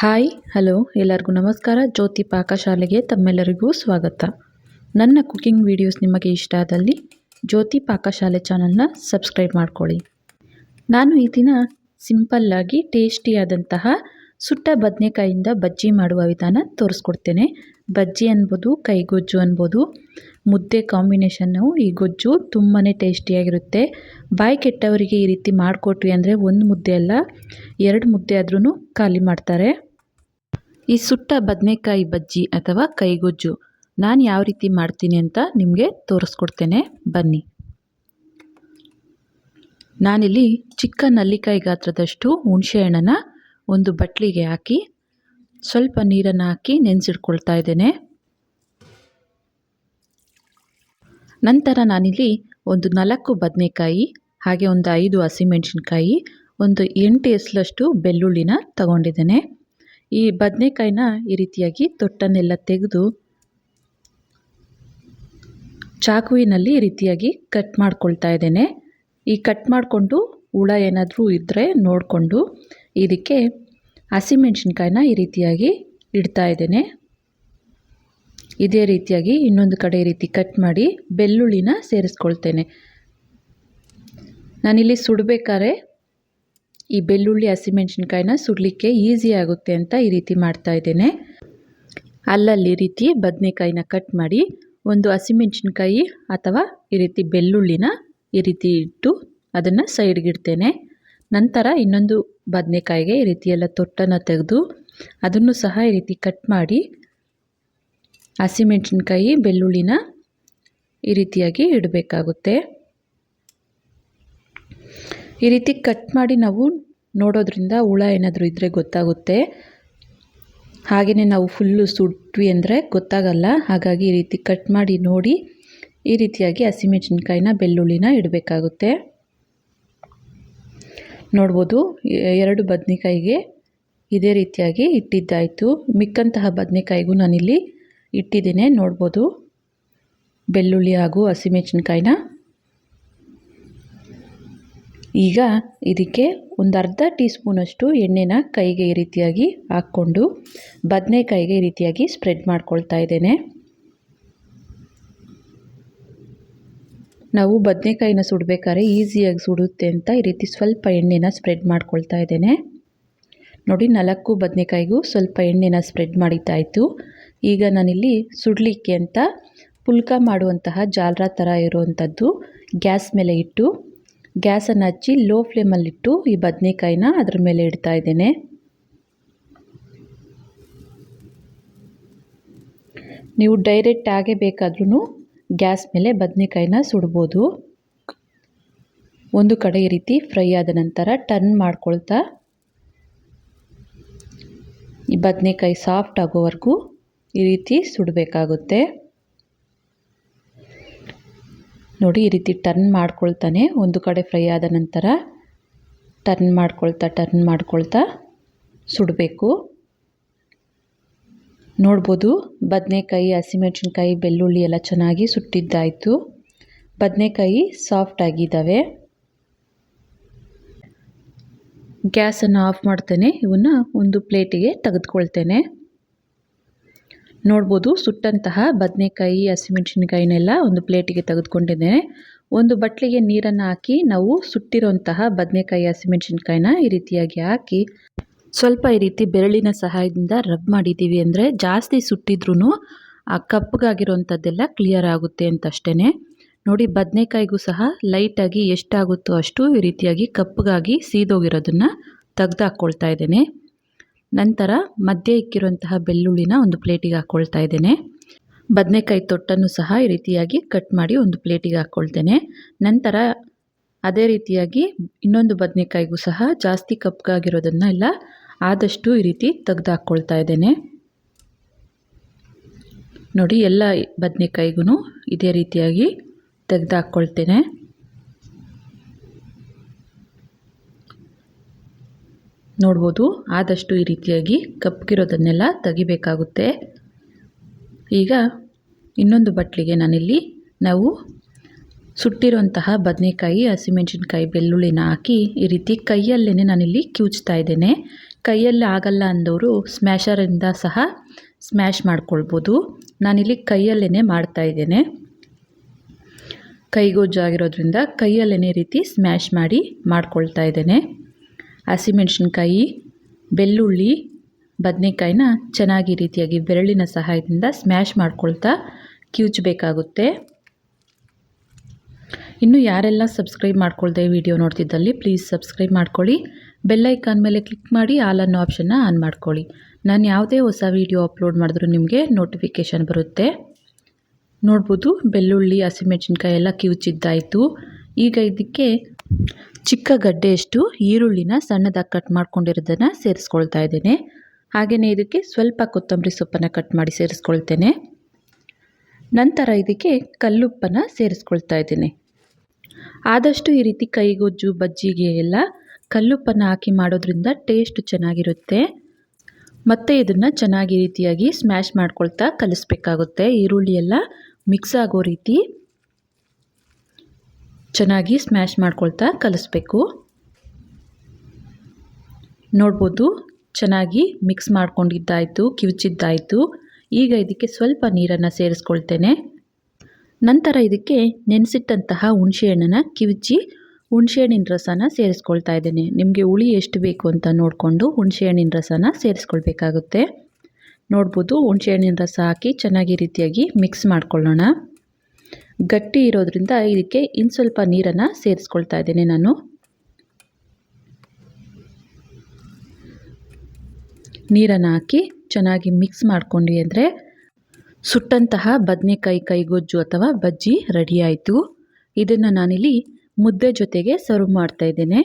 Hi, hello, ಎಲ್ಲರಿಗೂ ನಮಸ್ಕಾರ. ಜ್ಯೋತಿ ಪಾಕಶಾಲೆಗೆ ತಮ್ಮೆಲ್ಲರಿಗೂ ಸ್ವಾಗತ. ನನ್ನ ಕುಕಿಂಗ್ ವಿಡಿಯೋಸ್ ನಿಮಗೆ ಇಷ್ಟ ಆದಲ್ಲಿ ಜ್ಯೋತಿ ಪಾಕಶಾಲೆ ಚಾನಲ್ನ ಸಬ್ಸ್ಕ್ರೈಬ್ ಮಾಡ್ಕೊಳ್ಳಿ. ನಾನು ಈ ದಿನ ಸಿಂಪಲ್ಲಾಗಿ ಟೇಸ್ಟಿಯಾದಂತಹ ಸುಟ್ಟ ಬದನೆಕಾಯಿಂದ ಬಜ್ಜಿ ಮಾಡುವ ವಿಧಾನ ತೋರಿಸ್ಕೊಡ್ತೇನೆ. ಬಜ್ಜಿ ಅನ್ಬೋದು ಕೈಗೊಜ್ಜು ಅನ್ಬೋದು, ಮುದ್ದೆ ಕಾಂಬಿನೇಷನ್ನು ಈ ಗೊಜ್ಜು ತುಂಬಾ ಟೇಸ್ಟಿಯಾಗಿರುತ್ತೆ ಬಾಯಿ ಕೆಟ್ಟವರಿಗೆ ಈ ರೀತಿ ಮಾಡಿಕೊಟ್ವಿ ಅಂದರೆ ಒಂದು ಮುದ್ದೆ ಅಲ್ಲ, ಎರಡು ಮುದ್ದೆ ಆದ್ರೂ ಖಾಲಿ ಮಾಡ್ತಾರೆ. ಈ ಸುಟ್ಟ ಬದನೆಕಾಯಿ ಬಜ್ಜಿ ಅಥವಾ ಕೈಗೊಜ್ಜು ನಾನು ಯಾವ ರೀತಿ ಮಾಡ್ತೀನಿ ಅಂತ ನಿಮಗೆ ತೋರಿಸ್ಕೊಡ್ತೇನೆ. ಬನ್ನಿ. ನಾನಿಲ್ಲಿ ಚಿಕ್ಕ ನಲ್ಲಿಕಾಯಿ ಗಾತ್ರದಷ್ಟು ಹುಣಸೆ ಹಣ್ಣನ್ನು ಒಂದು ಬಟ್ಲಿಗೆ ಹಾಕಿ ಸ್ವಲ್ಪ ನೀರನ್ನು ಹಾಕಿ ನೆನೆಸಿಡ್ಕೊಳ್ತಾ ಇದ್ದೇನೆ. ನಂತರ ನಾನಿಲ್ಲಿ ಒಂದು ನಾಲ್ಕು ಬದನೆಕಾಯಿ, ಹಾಗೆ ಒಂದು ಐದು ಹಸಿಮೆಣಸಿನ್ಕಾಯಿ, ಒಂದು ಎಂಟು ಎಸ್ಲಷ್ಟು ಬೆಳ್ಳುಳ್ಳಿನ ತಗೊಂಡಿದ್ದೇನೆ. ಈ ಬದನೆಕಾಯಿನ ಈ ರೀತಿಯಾಗಿ ತೊಟ್ಟನ್ನೆಲ್ಲ ತೆಗೆದು ಚಾಕುವಿನಲ್ಲಿ ಈ ರೀತಿಯಾಗಿ ಕಟ್ ಮಾಡ್ಕೊಳ್ತಾ ಇದ್ದೇನೆ. ಈ ಕಟ್ ಮಾಡಿಕೊಂಡು ಹುಳ ಏನಾದರೂ ಇದ್ದರೆ ನೋಡಿಕೊಂಡು ಇದಕ್ಕೆ ಹಸಿಮೆಣ್ಸಿನ್ಕಾಯಿನ ಈ ರೀತಿಯಾಗಿ ಇಡ್ತಾ ಇದ್ದೇನೆ. ಇದೇ ರೀತಿಯಾಗಿ ಇನ್ನೊಂದು ಕಡೆ ಈ ರೀತಿ ಕಟ್ ಮಾಡಿ ಬೆಳ್ಳುಳ್ಳಿನ ಸೇರಿಸ್ಕೊಳ್ತೇನೆ. ನಾನಿಲ್ಲಿ ಸುಡಬೇಕಾದ್ರೆ ಈ ಬೆಳ್ಳುಳ್ಳಿ, ಹಸಿಮೆಣ್ಸಿನ್ಕಾಯಿನ ಸುಡಲಿಕ್ಕೆ ಈಸಿ ಆಗುತ್ತೆ ಅಂತ ಈ ರೀತಿ ಮಾಡ್ತಾ ಇದ್ದೇನೆ. ಅಲ್ಲಲ್ಲಿ ರೀತಿ ಬದನೆಕಾಯಿನ ಕಟ್ ಮಾಡಿ ಒಂದು ಹಸಿಮೆಣ್ಸಿನ್ಕಾಯಿ ಅಥವಾ ಈ ರೀತಿ ಬೆಳ್ಳುಳ್ಳಿನ ಈ ರೀತಿ ಇಟ್ಟು ಅದನ್ನು ಸೈಡ್ಗಿಡ್ತೇನೆ ನಂತರ ಇನ್ನೊಂದು ಬದನೆಕಾಯಿಗೆ ಈ ರೀತಿ ಎಲ್ಲ ತೊಟ್ಟನ್ನು ತೆಗೆದು ಅದನ್ನು ಸಹ ಈ ರೀತಿ ಕಟ್ ಮಾಡಿ ಹಸಿಮೆಣ್ಸಿನ್ಕಾಯಿ, ಬೆಳ್ಳುಳ್ಳಿನ ಈ ರೀತಿಯಾಗಿ ಇಡಬೇಕಾಗುತ್ತೆ. ಈ ರೀತಿ ಕಟ್ ಮಾಡಿ ನಾವು ನೋಡೋದ್ರಿಂದ ಹುಳ ಏನಾದರೂ ಇದ್ದರೆ ಗೊತ್ತಾಗುತ್ತೆ. ಹಾಗೆಯೇ ನಾವು ಫುಲ್ಲು ಸುಟ್ವಿ ಅಂದರೆ ಗೊತ್ತಾಗಲ್ಲ. ಹಾಗಾಗಿ ಈ ರೀತಿ ಕಟ್ ಮಾಡಿ ನೋಡಿ ಈ ರೀತಿಯಾಗಿ ಹಸಿಮೆಣಸಿನ್ಕಾಯಿನ, ಬೆಳ್ಳುಳ್ಳಿನ ಇಡಬೇಕಾಗುತ್ತೆ. ನೋಡ್ಬೋದು ಎರಡು ಬದನೆಕಾಯಿಗೆ ಇದೇ ರೀತಿಯಾಗಿ ಇಟ್ಟಿದ್ದಾಯಿತು. ಮಿಕ್ಕಂತಹ ಬದನೆಕಾಯಿಗೂ ನಾನಿಲ್ಲಿ ಇಟ್ಟಿದ್ದೇನೆ. ನೋಡ್ಬೋದು ಬೆಳ್ಳುಳ್ಳಿ ಹಾಗೂ ಹಸಿಮೆಣ್ಸಿನ್ಕಾಯಿನ ಈಗ ಇದಕ್ಕೆ ಒಂದು ಅರ್ಧ ಟೀ ಸ್ಪೂನಷ್ಟು ಎಣ್ಣೆನ ಕೈಗೆ ಈ ರೀತಿಯಾಗಿ ಹಾಕ್ಕೊಂಡು ಬದನೆಕಾಯಿಗೆ ಈ ರೀತಿಯಾಗಿ ಸ್ಪ್ರೆಡ್ ಮಾಡ್ಕೊಳ್ತಾ ಇದ್ದೇನೆ. ನಾವು ಬದನೆಕಾಯಿನ ಸುಡಬೇಕಾದ್ರೆ ಈಸಿಯಾಗಿ ಸುಡುತ್ತೆ ಅಂತ ಈ ರೀತಿ ಸ್ವಲ್ಪ ಎಣ್ಣೆನ ಸ್ಪ್ರೆಡ್ ಮಾಡ್ಕೊಳ್ತಾ ಇದ್ದೇನೆ. ನೋಡಿ, ನಾಲ್ಕು ಬದನೆಕಾಯಿಗೂ ಸ್ವಲ್ಪ ಎಣ್ಣೆನ ಸ್ಪ್ರೆಡ್ ಮಾಡಿದ್ದಾಯಿತು ಈಗ ನಾನಿಲ್ಲಿ ಸುಡಲಿಕ್ಕೆ ಅಂತ ಪುಲ್ಕ ಮಾಡುವಂತಹ ಜಾಲರ ಥರ ಇರುವಂಥದ್ದು ಗ್ಯಾಸ್ ಮೇಲೆ ಇಟ್ಟು ಗ್ಯಾಸನ್ನು ಹಚ್ಚಿ ಲೋ ಫ್ಲೇಮಲ್ಲಿಟ್ಟು ಈ ಬದನೆಕಾಯಿನ ಅದ್ರ ಮೇಲೆ ಇಡ್ತಾ ಇದ್ದೇನೆ. ನೀವು ಡೈರೆಕ್ಟ್ ಆಗೇ ಬೇಕಾದ್ರೂ ಗ್ಯಾಸ್ ಮೇಲೆ ಬದನೆಕಾಯಿನ ಸುಡ್ಬೋದು. ಒಂದು ಕಡೆ ಈ ರೀತಿ ಫ್ರೈ ಆದ ನಂತರ ಟರ್ನ್ ಮಾಡ್ಕೊಳ್ತಾ ಈ ಬದನೆಕಾಯಿ ಸಾಫ್ಟ್ ಆಗೋವರೆಗೂ ಈ ರೀತಿ ಸುಡಬೇಕಾಗುತ್ತೆ. ನೋಡಿ ಈ ರೀತಿ ಟರ್ನ್ ಮಾಡ್ಕೊಳ್ತಾನೆ. ಒಂದು ಕಡೆ ಫ್ರೈ ಆದ ನಂತರ ಟರ್ನ್ ಮಾಡ್ಕೊಳ್ತಾ ಟರ್ನ್ ಮಾಡ್ಕೊಳ್ತಾ ಸುಡಬೇಕು. ನೋಡ್ಬೋದು ಬದನೆಕಾಯಿ, ಹಸಿಮೆಣ್ಸಿನ್ಕಾಯಿ, ಬೆಳ್ಳುಳ್ಳಿ ಎಲ್ಲ ಚೆನ್ನಾಗಿ ಸುಟ್ಟಿದ್ದಾಯಿತು. ಬದನೆಕಾಯಿ ಸಾಫ್ಟ್ ಆಗಿದ್ದಾವೆ. ಗ್ಯಾಸನ್ನು ಆಫ್ ಮಾಡ್ತೇನೆ. ಇವನ್ನು ಒಂದು ಪ್ಲೇಟಿಗೆ ತೆಗೆದುಕೊಳ್ತೇನೆ. ನೋಡ್ಬೋದು ಸುಟ್ಟಂತಹ ಬದನೆಕಾಯಿ, ಹಸಿಮೆಣ್ಸಿನ್ಕಾಯಿನೆಲ್ಲ ಒಂದು ಪ್ಲೇಟಿಗೆ ತೆಗೆದುಕೊಂಡಿದ್ದೇನೆ. ಒಂದು ಬಟ್ಲಿಗೆ ನೀರನ್ನು ಹಾಕಿ ನಾವು ಸುಟ್ಟಿರೋಂತಹ ಬದನೆಕಾಯಿ, ಹಸಿಮೆಣ್ಸಿನ್ಕಾಯಿನ ಈ ರೀತಿಯಾಗಿ ಹಾಕಿ ಸ್ವಲ್ಪ ಈ ರೀತಿ ಬೆರಳಿನ ಸಹಾಯದಿಂದ ರಬ್ ಮಾಡಿದ್ದೀವಿ ಅಂದರೆ ಜಾಸ್ತಿ ಸುಟ್ಟಿದ್ರೂ ಆ ಕಪ್ಪಗಾಗಿರೋಂಥದ್ದೆಲ್ಲ ಕ್ಲಿಯರ್ ಆಗುತ್ತೆ ಅಂತ ಅಷ್ಟೇ ನೋಡಿ ಬದನೆಕಾಯಿಗೂ ಸಹ ಲೈಟಾಗಿ ಎಷ್ಟಾಗುತ್ತೋ ಅಷ್ಟು ಈ ರೀತಿಯಾಗಿ ಕಪ್ಪಗಾಗಿ ಸೀದೋಗಿರೋದನ್ನು ತೆಗ್ದು ಹಾಕ್ಕೊಳ್ತಾ ಇದ್ದೇನೆ. ನಂತರ ಮಧ್ಯೆ ಇಕ್ಕಿರುವಂತಹ ಬೆಳ್ಳುಳ್ಳಿನ ಒಂದು ಪ್ಲೇಟಿಗೆ ಹಾಕ್ಕೊಳ್ತಾ ಇದ್ದೇನೆ. ಬದನೆಕಾಯಿ ತೊಟ್ಟನ್ನು ಸಹ ಈ ರೀತಿಯಾಗಿ ಕಟ್ ಮಾಡಿ ಒಂದು ಪ್ಲೇಟಿಗೆ ಹಾಕ್ಕೊಳ್ತೇನೆ ನಂತರ ಅದೇ ರೀತಿಯಾಗಿ ಇನ್ನೊಂದು ಬದನೆಕಾಯಿಗೂ ಸಹ ಜಾಸ್ತಿ ಕಪ್ಗಾಗಿರೋದನ್ನು ಎಲ್ಲ ಆದಷ್ಟು ಈ ರೀತಿ ತೆಗ್ದು ಹಾಕ್ಕೊಳ್ತಾ ಇದ್ದೇನೆ. ನೋಡಿ, ಎಲ್ಲ ಬದನೆಕಾಯಿಗೂ ಇದೇ ರೀತಿಯಾಗಿ ತೆಗೆದು ಹಾಕ್ಕೊಳ್ತೇನೆ ನೋಡ್ಬೋದು. ಆದಷ್ಟು ಈ ರೀತಿಯಾಗಿ ಕಪ್ಪಗಿರೋದನ್ನೆಲ್ಲ ತೆಗಿಬೇಕಾಗುತ್ತೆ. ಈಗ ಇನ್ನೊಂದು ಬಟ್ಲಿಗೆ ನಾನಿಲ್ಲಿ ನಾವು ಸುಟ್ಟಿರುವಂತಹ ಬದನೆಕಾಯಿ, ಹಸಿಮೆಣಸಿನ್ಕಾಯಿ, ಬೆಳ್ಳುಳ್ಳಿನ ಹಾಕಿ ಈ ರೀತಿ ಕೈಯಲ್ಲೇ ನಾನಿಲ್ಲಿ ಕಿವುಚ್ತಾ ಇದ್ದೇನೆ. ಕೈಯಲ್ಲಿ ಆಗಲ್ಲ ಅಂದವರು ಸ್ಮ್ಯಾಶರಿಂದ ಸಹ ಸ್ಮ್ಯಾಶ್ ಮಾಡ್ಕೊಳ್ಬೋದು. ನಾನಿಲ್ಲಿ ಕೈಯಲ್ಲೇ ಮಾಡ್ತಾ ಇದ್ದೇನೆ. ಕೈಗೊಜ್ಜು ಆಗಿರೋದ್ರಿಂದ ಕೈಯಲ್ಲೇ ರೀತಿ ಸ್ಮ್ಯಾಶ್ ಮಾಡಿ ಮಾಡ್ಕೊಳ್ತಾ ಇದ್ದೇನೆ. ಹಸಿಮೆಣಸಿನ್ಕಾಯಿ, ಬೆಳ್ಳುಳ್ಳಿ, ಬದನೆಕಾಯಿನ ಚೆನ್ನಾಗಿ ರೀತಿಯಾಗಿ ಬೆರಳಿನ ಸಹಾಯದಿಂದ ಸ್ಮ್ಯಾಶ್ ಮಾಡ್ಕೊಳ್ತಾ ಕಿವುಚಬೇಕಾಗುತ್ತೆ. ಇನ್ನು ಯಾರೆಲ್ಲ ಸಬ್ಸ್ಕ್ರೈಬ್ ಮಾಡ್ಕೊಳ್ದೆ ವಿಡಿಯೋ ನೋಡ್ತಿದ್ದಲ್ಲಿ ಪ್ಲೀಸ್ ಸಬ್ಸ್ಕ್ರೈಬ್ ಮಾಡ್ಕೊಳ್ಳಿ. ಬೆಲ್ಲೈಕಾನ್ ಮೇಲೆ ಕ್ಲಿಕ್ ಮಾಡಿ ಆಲ್ ಅನ್ನೋ ಆಪ್ಷನ್ನ ಆನ್ ಮಾಡ್ಕೊಳ್ಳಿ. ನಾನು ಯಾವುದೇ ಹೊಸ ವಿಡಿಯೋ ಅಪ್ಲೋಡ್ ಮಾಡಿದ್ರೂ ನಿಮಗೆ ನೋಟಿಫಿಕೇಷನ್ ಬರುತ್ತೆ. ನೋಡ್ಬೋದು, ಬೆಳ್ಳುಳ್ಳಿ ಹಸಿಮೆಣ್ಸಿನ್ಕಾಯಿ ಎಲ್ಲ ಕಿವುಚಿದ್ದಾಯಿತು ಈಗ ಇದಕ್ಕೆ ಚಿಕ್ಕ ಗಡ್ಡೆಯಷ್ಟು ಈರುಳ್ಳಿನ ಸಣ್ಣದಾಗಿ ಕಟ್ ಮಾಡ್ಕೊಂಡಿರೋದನ್ನು ಸೇರಿಸ್ಕೊಳ್ತಾ ಇದ್ದೇನೆ. ಹಾಗೆಯೇ ಇದಕ್ಕೆ ಸ್ವಲ್ಪ ಕೊತ್ತಂಬರಿ ಸೊಪ್ಪನ್ನು ಕಟ್ ಮಾಡಿ ಸೇರಿಸ್ಕೊಳ್ತೇನೆ. ನಂತರ ಇದಕ್ಕೆ ಕಲ್ಲುಪ್ಪನ್ನು ಸೇರಿಸ್ಕೊಳ್ತಾ ಇದ್ದೇನೆ. ಆದಷ್ಟು ಈ ರೀತಿ ಕೈಗೊಜ್ಜು ಬಜ್ಜಿಗೆ ಎಲ್ಲ ಕಲ್ಲುಪ್ಪನ್ನು ಹಾಕಿ ಮಾಡೋದ್ರಿಂದ ಟೇಸ್ಟ್ ಚೆನ್ನಾಗಿರುತ್ತೆ. ಮತ್ತು ಇದನ್ನು ಚೆನ್ನಾಗಿ ರೀತಿಯಾಗಿ ಸ್ಮ್ಯಾಶ್ ಮಾಡ್ಕೊಳ್ತಾ ಕಲಿಸ್ಬೇಕಾಗುತ್ತೆ. ಈರುಳ್ಳಿ ಎಲ್ಲ ಮಿಕ್ಸ್ ಆಗೋ ರೀತಿ ಚೆನ್ನಾಗಿ ಸ್ಮ್ಯಾಶ್ ಮಾಡ್ಕೊಳ್ತಾ ಕಲಿಸ್ಬೇಕು. ನೋಡ್ಬೋದು, ಚೆನ್ನಾಗಿ ಮಿಕ್ಸ್ ಮಾಡ್ಕೊಂಡಿದ್ದಾಯಿತು, ಕಿವುಚಿದ್ದಾಯಿತು. ಈಗ ಇದಕ್ಕೆ ಸ್ವಲ್ಪ ನೀರನ್ನು ಸೇರಿಸ್ಕೊಳ್ತೇನೆ. ನಂತರ ಇದಕ್ಕೆ ನೆನೆಸಿಟ್ಟಂತಹ ಹುಣಸೆಹಣ್ಣನ್ನು ಕಿವುಚಿ ಹುಣಸೆಹಣ್ಣಿನ ರಸನ ಸೇರಿಸ್ಕೊಳ್ತಾ ಇದ್ದೇನೆ. ನಿಮಗೆ ಹುಳಿ ಎಷ್ಟು ಬೇಕು ಅಂತ ನೋಡಿಕೊಂಡು ಹುಣಸೆಹಣ್ಣಿನ ರಸನ ಸೇರಿಸ್ಕೊಳ್ಬೇಕಾಗುತ್ತೆ. ನೋಡ್ಬೋದು, ಹುಣಸೆಹಣ್ಣಿನ ರಸ ಹಾಕಿ ಚೆನ್ನಾಗಿ ರೀತಿಯಾಗಿ ಮಿಕ್ಸ್ ಮಾಡ್ಕೊಳ್ಳೋಣ. ಗಟ್ಟಿ ಇರೋದ್ರಿಂದ ಇದಕ್ಕೆ ಇನ್ನು ಸ್ವಲ್ಪ ನೀರನ್ನು ಸೇರಿಸ್ಕೊಳ್ತಾ ಇದ್ದೇನೆ ನಾನು. ನೀರನ್ನು ಹಾಕಿ ಚೆನ್ನಾಗಿ ಮಿಕ್ಸ್ ಮಾಡ್ಕೊಂಡ್ವಿ ಅಂದರೆ ಸುಟ್ಟಂತಹ ಬದನೆಕಾಯಿ ಕೈಗೊಜ್ಜು ಅಥವಾ ಬಜ್ಜಿ ರೆಡಿ ಆಯಿತು. ಇದನ್ನು ನಾನಿಲ್ಲಿ ಮುದ್ದೆ ಜೊತೆಗೆ ಸರ್ವ್ ಮಾಡ್ತಾ ಇದ್ದೇನೆ.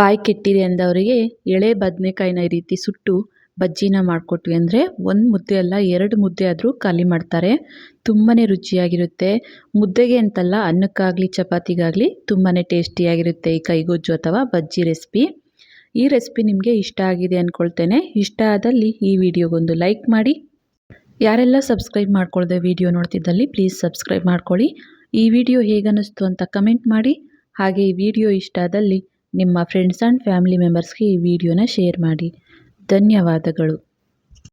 ಬಾಯಿ ಕೆಟ್ಟಿದೆ ಅಂದವರಿಗೆ ಎಳೆ ಬದನೆಕಾಯಿನ ಈ ರೀತಿ ಸುಟ್ಟು ಬಜ್ಜಿನ ಮಾಡಿಕೊಟ್ವಿ ಅಂದರೆ ಒಂದು ಮುದ್ದೆ ಅಲ್ಲ, ಎರಡು ಮುದ್ದೆ ಆದರೂ ಖಾಲಿ ಮಾಡ್ತಾರೆ. ತುಂಬಾ ರುಚಿಯಾಗಿರುತ್ತೆ. ಮುದ್ದೆಗೆ ಅಂತಲ್ಲ ಅನ್ನಕ್ಕಾಗಲಿ, ಚಪಾತಿಗಾಗಲಿ ತುಂಬಾ ಟೇಸ್ಟಿಯಾಗಿರುತ್ತೆ ಈ ಕೈಗೊಜ್ಜು ಅಥವಾ ಬಜ್ಜಿ ರೆಸಿಪಿ. ಈ ರೆಸಿಪಿ ನಿಮಗೆ ಇಷ್ಟ ಆಗಿದೆ ಅಂದ್ಕೊಳ್ತೇನೆ ಇಷ್ಟ ಆದಲ್ಲಿ ಈ ವಿಡಿಯೋಗೊಂದು ಲೈಕ್ ಮಾಡಿ. ಯಾರೆಲ್ಲ ಸಬ್ಸ್ಕ್ರೈಬ್ ಮಾಡ್ಕೊಳ್ದೆ ವಿಡಿಯೋ ನೋಡ್ತಿದ್ದಲ್ಲಿ ಪ್ಲೀಸ್ ಸಬ್ಸ್ಕ್ರೈಬ್ ಮಾಡ್ಕೊಳ್ಳಿ. ಈ ವಿಡಿಯೋ ಹೇಗನ್ನಿಸ್ತು ಅಂತ ಕಮೆಂಟ್ ಮಾಡಿ. ಹಾಗೆ ಈ ವಿಡಿಯೋ ಇಷ್ಟ ಆದಲ್ಲಿ ನಿಮ್ಮ ಫ್ರೆಂಡ್ಸ್ ಆ್ಯಂಡ್ ಫ್ಯಾಮಿಲಿ ಮೆಂಬರ್ಸ್ಗೆ ಈ ವಿಡಿಯೋನ ಶೇರ್ ಮಾಡಿ. ಧನ್ಯವಾದಗಳು.